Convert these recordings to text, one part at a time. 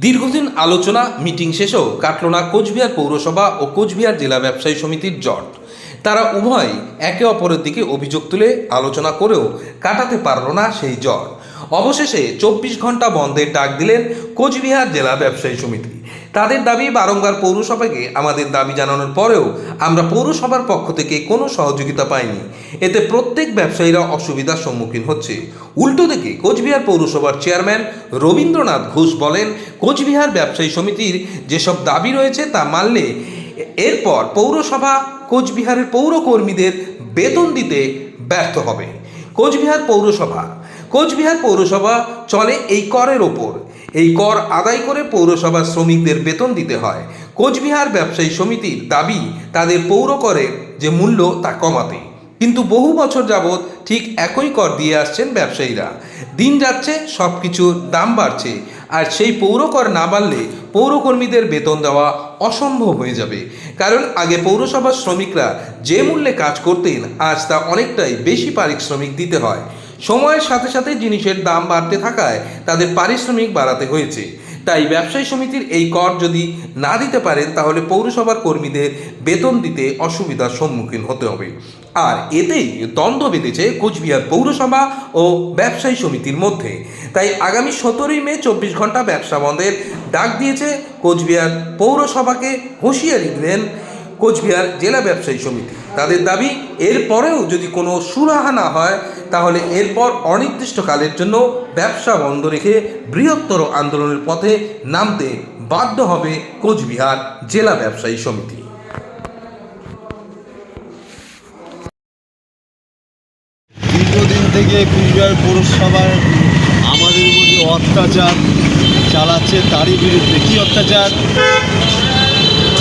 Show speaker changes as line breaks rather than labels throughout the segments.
দীর্ঘদিন আলোচনা, মিটিং শেষেও কাটল না কোচবিহার পৌরসভা ও কোচবিহার জেলা ব্যবসায়ী সমিতির জট। তারা উভয় একে অপরের দিকে অভিযোগ তুলে আলোচনা করেও কাটাতে পারল না সেই জট। অবশেষে চব্বিশ ঘণ্টা বন্ধের ডাক দিলেন কোচবিহার জেলা ব্যবসায়ী সমিতি। তাদের দাবি বারংবার পৌরসভাকে আমাদের দাবি জানানোর পরেও আমরা পৌরসভার পক্ষ থেকে কোনো সহযোগিতা পাইনি। এতে প্রত্যেক ব্যবসায়ীরা অসুবিধার সম্মুখীন হচ্ছে। উল্টো দিকে কোচবিহার পৌরসভার চেয়ারম্যান রবীন্দ্রনাথ ঘোষ বলেন, কোচবিহার ব্যবসায়ী সমিতির যেসব দাবি রয়েছে তা মানলে এরপর পৌরসভা কোচবিহারের পৌরকর্মীদের বেতন দিতে ব্যর্থ হবে। কোচবিহার পৌরসভা কোচবিহার পৌরসভা চলে এই করের ওপর। এই কর আদায় করে পৌরসভার শ্রমিকদের বেতন দিতে হয়। কোচবিহার ব্যবসায়ী সমিতির দাবি, তাদের পৌর করের যে মূল্য তা কমাতে। কিন্তু বহু বছর যাবৎ ঠিক একই কর দিয়ে আসছেন ব্যবসায়ীরা। দিন যাচ্ছে সব কিছুর দাম বাড়ছে। আর সেই পৌর কর না বাড়লে পৌরকর্মীদের বেতন দেওয়া অসম্ভব হয়ে যাবে। কারণ আগে পৌরসভার শ্রমিকরা যে মূল্যে কাজ করতেন, আজ তা অনেকটাই বেশি পারিশ্রমিক দিতে হয়। সময়ের সাথে সাথে জিনিসের দাম বাড়তে থাকায় তাদের পারিশ্রমিক বাড়াতে হয়েছে। তাই ব্যবসায়ী সমিতির এই কর যদি না দিতে পারেন, তাহলে পৌরসভার কর্মীদের বেতন দিতে অসুবিধার সম্মুখীন হতে হবে। আর এতেই দ্বন্দ্ব বেঁধেছে কোচবিহার পৌরসভা ও ব্যবসায়ী সমিতির মধ্যে। তাই আগামী সতেরোই মে চব্বিশ ঘণ্টা ব্যবসা বন্ধের ডাক দিয়েছে কোচবিহার পৌরসভাকে হুঁশিয়ারি দিলেন কোচবিহার জেলা ব্যবসায়ী সমিতি। তাদের দাবি, এরপরেও যদি কোনো সুরাহা না হয় তাহলে এরপর অনির্দিষ্টকালের জন্য ব্যবসা বন্ধ রেখে বৃহত্তর আন্দোলনের পথে নামতে বাধ্য হবে কোচবিহার জেলা ব্যবসায়ী সমিতি।
দীর্ঘদিন থেকে কুচবিহার পৌরসভার আমাদের উপর অত্যাচার চালাচ্ছে তারই বিরুদ্ধে কী অত্যাচার?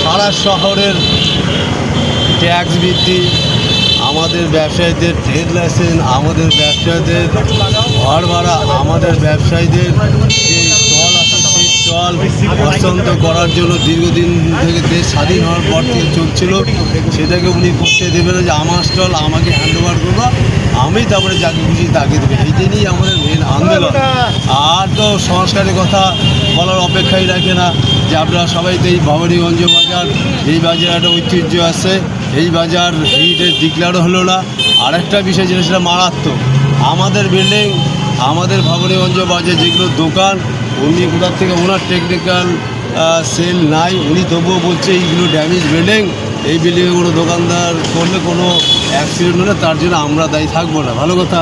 সারা শহরের ট্যাক্স বৃদ্ধি আমাদের ব্যবসায়ীদের ট্রেড লাইসেন্স আমাদের ব্যবসায়ীদের ঘর ভাড়া, আমাদের ব্যবসায়ীদের যে স্টল আছে, সেই স্টল হস্তান্তর করার জন্য দীর্ঘদিন থেকে দেশ স্বাধীন হওয়ার পর থেকে চলছিল। সেটাকে উনি করতে দেবেন যে আমার স্টল আমাকে হ্যান্ড ওভার করব, আমি তারপরে যাকে খুশি তাকে দেবে। এইটা আমাদের মেন আন্দোলন। সংস্কারের কথা বলার অপেক্ষাই রাখে না যে আপনারা সবাই তো এই ভবানীগঞ্জ বাজার, এই বাজার একটা ঐতিহ্য আছে, এই বাজার হেরিটেজ ডিক্লেয়ারও হলো না। আরেকটা বিষয় যেটা, সেটা মারাত্মক। আমাদের বিল্ডিং আমাদের ভবানীগঞ্জ বাজার যেগুলো দোকান, উনি কোথার থেকে ওনার টেকনিক্যাল সেল নাই, উনি তবুও বলছে এইগুলো ড্যামেজ বিল্ডিং এই বিল্ডিংয়ে কোনো দোকানদার করলে কোনো অ্যাক্সিডেন্ট হলে তার জন্য আমরা দায়ী থাকব না। ভালো কথা।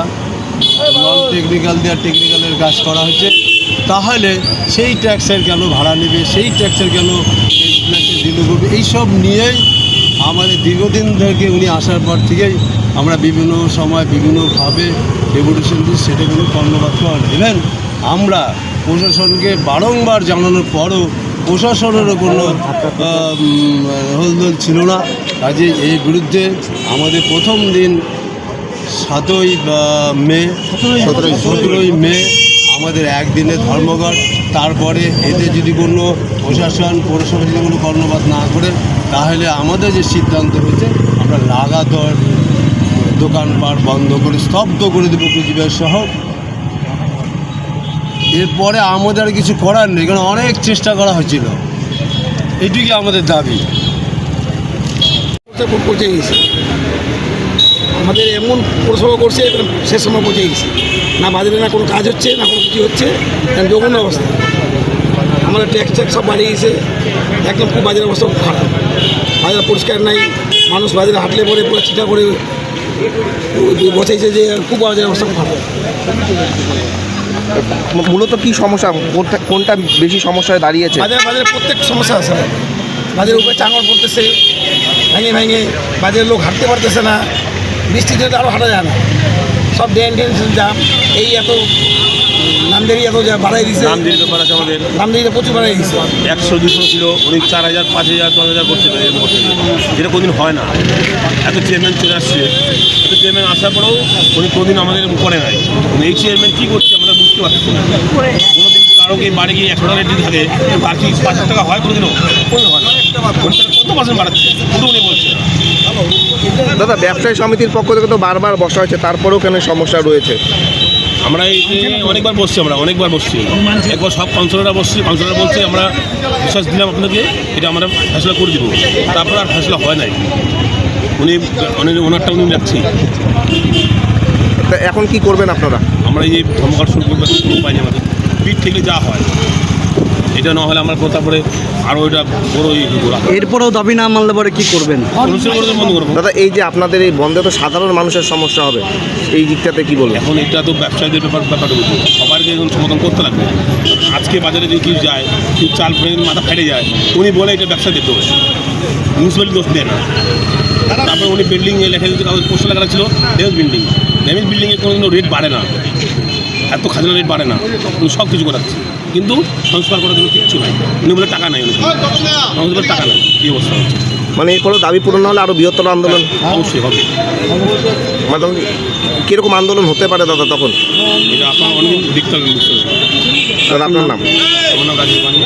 নন টেকনিক্যাল দেওয়ার টেকনিক্যালের কাজ করা হচ্ছে। তাহলে সেই ট্যাক্সের কেন ভাড়া নেবে সেই ট্যাক্সের কেন দিল করবে। এইসব নিয়েই আমাদের দীর্ঘদিন থেকে উনি আসার পর থেকেই আমরা বিভিন্ন সময় বিভিন্নভাবে ডেপুটেশন দিই সেটা কোনো কর্ণপাত করে ইভেন আমরা প্রশাসনকে বারংবার জানানোর পরও প্রশাসনেরও কোনো হলদল ছিল না। কাজে এই বিরুদ্ধে আমাদের প্রথম দিন সাতই মে। সতেরোই মে আমাদের একদিনে ধর্মঘট, তারপরে এতে যদি কোনো প্রশাসন, পৌরসভা যদি কোনো কর্ণপাত না করে, তাহলে আমাদের যে সিদ্ধান্ত হয়েছে আমরা লাগাতার দোকানপাট বন্ধ করে, স্তব্ধ করে দেবো কুচবিহার শহর এরপরে আমাদের আর কিছু করার নেই, কারণ অনেক চেষ্টা করা হয়েছিল। এটুকুই আমাদের দাবি।
খুব পৌঁছে গেছে। আমাদের এমন পৌরসভা করছে শেষ সময় পৌঁছে গেছে। না বাজারে না কোনো কাজ হচ্ছে না কোনো কিছু হচ্ছে জঘন্য অবস্থা। আমাদের ট্যাক্স ট্যাক্স সব বাড়িয়ে গেছে একদম খুব বাজারের অবস্থা খুব খারাপ। বাজার পরিষ্কার নাই মানুষ বাজারে হাঁটলে পরে পুরো চিঠা করে বসেছে যে খুব বাজারের অবস্থা খুব খারাপ।
মূলত কি সমস্যা? কোনটা কোনটা বেশি সমস্যায় দাঁড়িয়েছে?
বাজারে বাজারে প্রত্যেক সমস্যা আছে। বাজারের উপরে চাঙড় পড়তেছে ভেঙে ভেঙে। বাজারের লোক হাঁটতে পারতেছে না। বৃষ্টিতে আরও হাঁটা যায় না। সব ড্রেন জাম এই এত নামদেরি এত যা বাড়াই দিছে।
নামদির ব্যাপার আছে আমাদের।
নামদেরিটা প্রচুর বাড়াই দিছে।
একশো দুশো ছিল উনি চার হাজার পাঁচ হাজার দশ হাজার করছে যেটা কোনোদিন হয় না। এত চেয়ারম্যান চলে আসছে। এত চেয়ারম্যান আসার পরেও উনি কোনোদিন আমাদের করে নাই। এই চেয়ারম্যান কী করছে আমরা বুঝতে পারছি না। কোনোদিন কারও গিয়ে বাড়ি গিয়ে একশো টাকা রেট থাকে বাকি পাঁচ হাজার টাকা হয় কোনোদিনও? কোনোদিন হয় না। কত পার্সেন্ট বাড়াচ্ছে? পুরো উনি
দাদা ব্যবসায়ী সমিতির পক্ষ থেকে তো বারবার বসা হয়েছে তারপরেও কেন সমস্যা রয়েছে?
আমরা এই অনেকবার বসছি আমরা অনেকবার বসছি। একবার সব কাউন্সিলররা বসছি কাউন্সিলর বলছে আমরা বিশ্বাস দিলাম আপনাকে এটা আমরা ফেসলা করে দিব। তারপর আর ফেসলা হয় নাই। উনি উনি ওনারটা উনি
তা এখন কি করবেন আপনারা?
আমরা এই যে ধর্মঘট শুরু করব কোনো উপায় নেই আমাদের। পিঠ থেকে যা হয়। এটা না হলে আমরা তারপরে আরও এটা বড় ইয়ে
এরপরেও দাবি না মানলে পরে কি করবেন?
অনুষ্ঠান করে বন্ধ করব।
দাদা এই যে আপনাদের এই বন্ধে তো সাধারণ মানুষের সমস্যা হবে এই দিকটাতে কি বলবেন?
এখন এটা তো ব্যবসায়ীদের ব্যাপার ব্যাপারটা বুঝব সবাইকে এখন সমাধান করতে লাগবে। আজকে বাজারে যদি কেউ যায় কেউ চাল ফেলে মাথা ফেটে যায় উনি বলে এটা ব্যবসায়ীদের দোষ মিউনিসিপ্যালিটি দোষ দেয় না। তারপরে উনি বিল্ডিং লেখা দিতে কাগজ পোস্টার লেখা ছিল ড্যামেজ বিল্ডিং ড্যামেজ বিল্ডিংয়ে কোনো রেট বাড়ে না। এত খাজনা রেট বাড়ে না। উনি সব কিছু করাচ্ছে। কিন্তু সংস্কার করার জন্য কিচ্ছু নাই। উনি বলে টাকা নাই উনি বলে টাকা নাই এই অবস্থা হচ্ছে?
মানে কোনো দাবি পূরণ না হলে আরও বৃহত্তর আন্দোলন?
অবশ্যই হবে।
মোটামুটি তখন কীরকম আন্দোলন হতে পারে দাদা তখন?
এটা
আপনার নাম?
আমার নাম রাজীব বানি